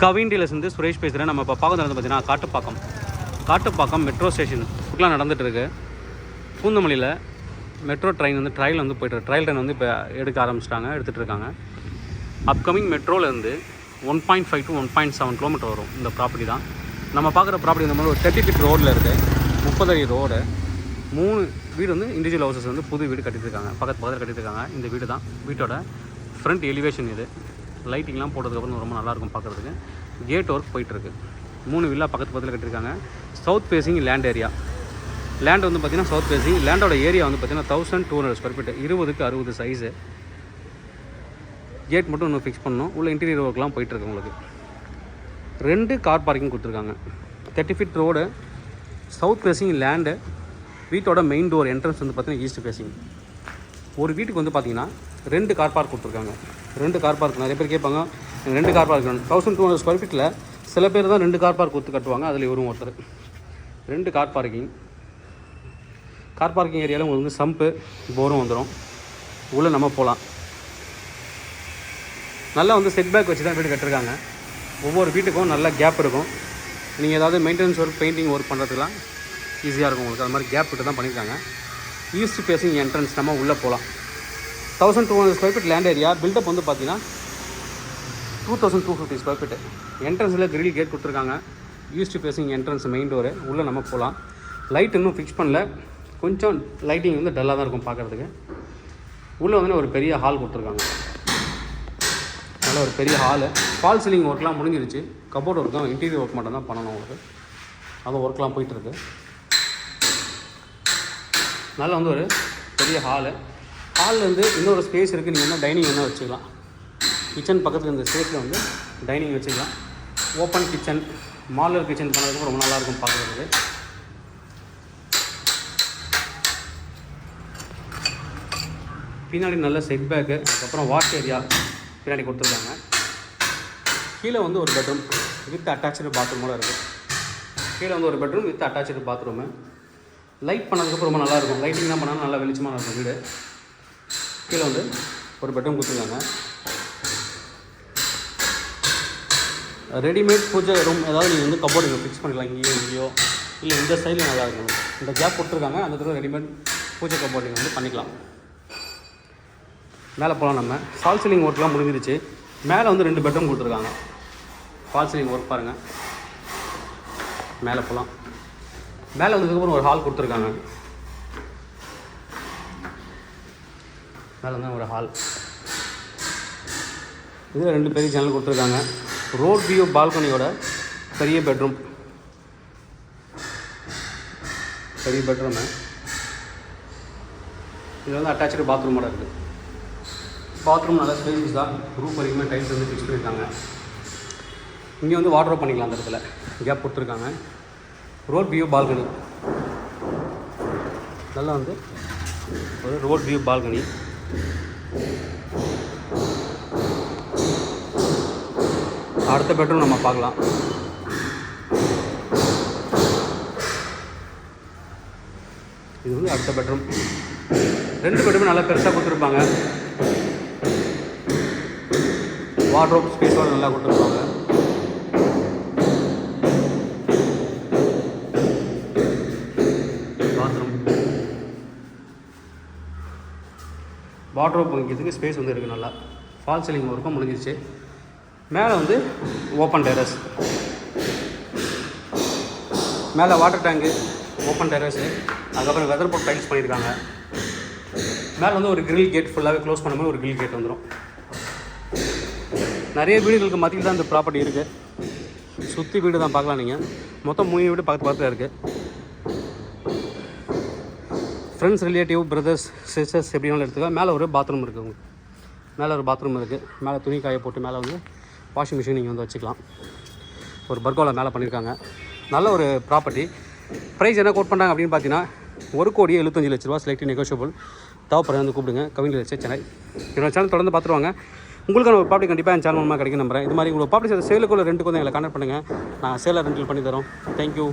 கவின் சுரேஷ் பேசுகிறேன் நம்ம இப்போ பார்க்க வந்து பார்த்தீங்கன்னா காட்டுப்பாக்கம். காட்டுப்பாக்கம் மெட்ரோ ஸ்டேஷன் ஒர்க்லாம் நடந்துகிட்ருக்கு பூந்தமல்லியில் மெட்ரோ ட்ரெயின் வந்து ட்ரையல் வந்து போய்ட்டு ட்ரையல் ட்ரெயின் வந்து இப்போ எடுக்க ஆரம்பிச்சிட்டாங்க எடுத்துகிட்டு இருக்காங்க. Upcoming மெட்ரோலேருந்து one point five to one point seven kilometre வரும் இந்த ப்ராப்பர்ட்டி தான். நம்ம பார்க்குற ப்ராப்பர்ட்டி இந்த மாதிரி ஒரு தேர்ட்டி ஃபீட் ரோடில் இருக்குது முப்பது அடி ரோடு மூணு வீடு வந்து இண்டிவிஜுவல் ஹவுசஸ் வந்து புது வீடு கட்டியிருக்காங்க பக்கத்து பக்கத்தில் கட்டியிருக்காங்க இந்த வீடு தான் வீட்டோட ஃப்ரண்ட் எலிவேஷன் இது. லைட்டிங்லாம் போட்டதுக்கப்புறம் ரொம்ப நல்லாயிருக்கும் பார்க்குறதுக்கு. கேட் ஒர்க் போயிட்டுருக்கு. மூணு வில்லா பக்கத்து பக்கத்தில் கட்டியிருக்காங்க. South facing land area land வந்து பார்த்திங்கன்னா சவுத் ஃபேஸிங் லேண்டோட ஏரியா வந்து பார்த்திங்கன்னா thousand two hundred square feet இருபதுக்கு அறுபது சைஸு கேட் மட்டும் இன்னும் ஃபிக்ஸ் பண்ணணும். உள்ள இன்டீரியர் ஒர்க்லாம் போயிட்டுருக்கு உங்களுக்கு. ரெண்டு கார் பார்க்கிங் கொடுத்துருக்காங்க. Thirty feet road south facing land வீட்டோட மெயின் டோர் என்ட்ரன்ஸ் வந்து பார்த்திங்கன்னா ஈஸ்ட் ஃபேஸிங் ஒரு வீட்டுக்கு வந்து பார்த்திங்கன்னா ரெண்டு கார் பார்க் கொடுத்துருக்காங்க. ரெண்டு கார் பார்க் நிறைய பேர் கேட்பாங்க எனக்கு ரெண்டு கார் பார்க் வேணும். தௌசண்ட் டூ ஹண்ட்ரட் ஸ்கொயர் ஃபீட்டில் சில பேர் தான் ரெண்டு கார் பார்க் கொடுத்து கட்டுவாங்க. அதில் இவரும் ஒருத்தர். ரெண்டு கார் பார்க்கிங் கார் பார்க்கிங் ஏரியாவில் உங்களுக்கு வந்து சம்பு போரும் வந்துடும் உள்ளே நம்ம போகலாம் நல்லா வந்து செட் பேக் வச்சு தான் வீடு கட்டிருக்காங்க. ஒவ்வொரு வீட்டுக்கும் நல்ல கேப் இருக்கும். நீங்கள் ஏதாவது மெயின்டெனன்ஸ் ஒர்க் பெயிண்டிங் ஒர்க் பண்ணுறதுக்குலாம் ஈஸியாக இருக்கும் உங்களுக்கு. அது மாதிரி கேப் விட்டு தான் பண்ணியிருக்காங்க ஈஸ்ட் ஃபேஸிங் என்ட்ரன்ஸ் நம்ம உள்ளே போகலாம் thousand two hundred square feet land area built up வந்து பார்த்தீங்கன்னா two thousand two fifty square feet என்ட்ரன்ஸில் கிரில் கேட் கொடுத்துருக்காங்க. East facing entrance main door உள்ளே நம்ம போகலாம் லைட் இன்னும் ஃபிக்ஸ் பண்ணல. கொஞ்சம் லைட்டிங் வந்து டல்லாக தான் இருக்கும் பார்க்குறதுக்கு உள்ளே வந்து ஒரு பெரிய ஹால் கொடுத்துருக்காங்க. நல்ல ஒரு பெரிய ஹாலு ஃபால் சீலிங் ஒர்க்லாம் முடிஞ்சிருச்சு. கபோர்ட் ஒர்க் தான் இன்டீரியர் ஒர்க் மட்டும் தான் பண்ணணும் உங்களுக்கு அது ஒர்க்லாம் போயிட்டுருக்கு நல்ல வந்து ஒரு பெரிய ஹாலு ஹால்லேருந்து இன்னொரு ஸ்பேஸ் இருக்குது நீங்கள் என்ன டைனிங் வேணால் வச்சுக்கலாம். கிச்சன் பக்கத்தில் இந்த ஸ்பேஸில் வந்து டைனிங் வச்சுக்கலாம். ஓப்பன் கிச்சன் மாலர் கிச்சன் பண்ணதுக்கு ரொம்ப நல்லாயிருக்கும் பார்க்குறதுக்கு. பின்னாடி நல்ல செட் பேக்கு அதுக்கப்புறம் வாஷ் ஏரியா பின்னாடி கொடுத்துருக்காங்க. கீழே வந்து ஒரு பெட்ரூம் வித் அட்டாச்சு பாத்ரூமோட இருக்குது கீழே வந்து ஒரு bedroom with attach bathroom light பண்ணதுக்கப்புறம் ரொம்ப நல்லாயிருக்கும் லைட்டிங் தான் பண்ணாலும் நல்லா வெளிச்சமாக இருக்கும் வீடு. கீழே வந்து ஒரு பெட்ரூம் கொடுத்துருக்காங்க. ரெடிமேட் பூஜை ரூம் ஏதாவது நீங்கள் வந்து கபோர்டு இங்கே ஃபிக்ஸ் பண்ணிக்கலாம். இங்கேயோ இங்கேயோ. இல்லை இந்த சைடில் நல்லா இருக்கும் இந்த கேப் கொடுத்துருக்காங்க. அந்த தடவை ரெடிமேட் பூஜை கபோர்டு நீங்கள் வந்து பண்ணிக்கலாம். மேலே போகலாம் நம்ம. ஃபால் சீலிங் ஒர்க்லாம் முடிஞ்சிருச்சு. மேலே வந்து ரெண்டு பெட்ரூம் கொடுத்துருக்காங்க. ஃபால் சீலிங் ஒர்க் பாருங்கள் மேலே போகலாம் மேலே வந்ததுக்கப்புறம் ஒரு ஹால் கொடுத்துருக்காங்க. மேலே ஒரு ஹால் இதில் ரெண்டு பெரிய ஜன்னல் கொடுத்துருக்காங்க. ரோட் வியூ பால்கனியோட பெரிய பெட்ரூம் பெரிய பெட்ரூமு இது வந்து அட்டாச்சு பாத்ரூமோட இருக்குது பாத்ரூம் நல்லா ஸ்பேசஸ் தான். ரூம் வரைக்குமே டைல்ஸ் வந்து ஃபிக்ஸ் பண்ணியிருக்காங்க இங்கே வந்து வாட்ரோப் பண்ணிக்கலாம் அந்த இடத்துல. கேப் கொடுத்துருக்காங்க. ரோட் வியூ பால்கனி நல்லா வந்து ஒரு ரோட் வியூ பால்கனி அடுத்த பெட்ரூம் நம்ம பார்க்கலாம். இது வந்து அடுத்த பெட்ரூம். ரெண்டு பெட்ரூம் நல்லா பெருசாக கொடுத்துருப்பாங்க. வார்ட்ரோப் ஸ்பேஸோடு நல்லா கொடுத்துருப்பாங்க. வார்ட்ரோப் வைக்கிறதுக்கு ஸ்பேஸ் வந்து இருக்குது நல்லா. ஃபால் சீலிங் ஒர்க்கும் முடிஞ்சிருச்சு. மேலே வந்து ஓப்பன் டெரஸ் மேலே வாட்டர் டேங்கு ஓப்பன் டெரஸு அதுக்கப்புறம் வெதர் போட் டைல்ஸ் பண்ணியிருக்காங்க. மேலே வந்து ஒரு கிரில் கேட் ஃபுல்லாகவே க்ளோஸ் பண்ணும்போது ஒரு கிரில் கேட் வந்துடும் நிறைய வீடுகளுக்கு மத்தியில் தான் இந்த ப்ராப்பர்ட்டி இருக்குது சுற்றி வீடு தான் பார்க்கலாம் நீங்கள் மொத்தம் மூணு வீடு பக்கத்து பக்கத்தில் இருக்குது ஃப்ரெண்ட்ஸ் ரிலேட்டிவ் பிரதர்ஸ் சிஸ்டர்ஸ் எப்படி வேணாலும் மேலே ஒரு பாத்ரூம் இருக்குது உங்களுக்கு. மேலே ஒரு பாத்ரூம் இருக்குது மேலே துணி காய போட்டு மேலே வந்து வாஷிங் மிஷின் நீங்கள் வந்து வச்சுக்கலாம். ஒரு பர்கோலா மேலே பண்ணியிருக்காங்க நல்ல ஒரு ப்ராப்பர்ட்டி ப்ரைஸ் என்ன கோட் பண்ணுறாங்க அப்படின்னு பார்த்தீங்கன்னா ஒரு கோடி எழுபத்தஞ்சு லட்ச ரூபா செலக்ட் நெகோஷியபிள் தேவைப்படுறது வந்து கூப்பிடுங்க. கவிஞர் வச்சு சென்னை. என்னோட சேனல் தொடர்ந்து பார்த்துருவாங்க. உங்களுக்கான ஒரு ப்ராப்பர்ட்டி கண்டிப்பாக என் சேனல் மூலமாக கிடைக்கும் நம்புறேன். இது மாதிரி உங்களுக்கு ப்ராப்பர்ட்டி சேலுக்குள்ள ரெண்டுக்கும் எங்களை கான்டாக்ட் பண்ணுங்கள் நான் சேலை ரெண்டில் பண்ணி தரோம். தேங்க்யூ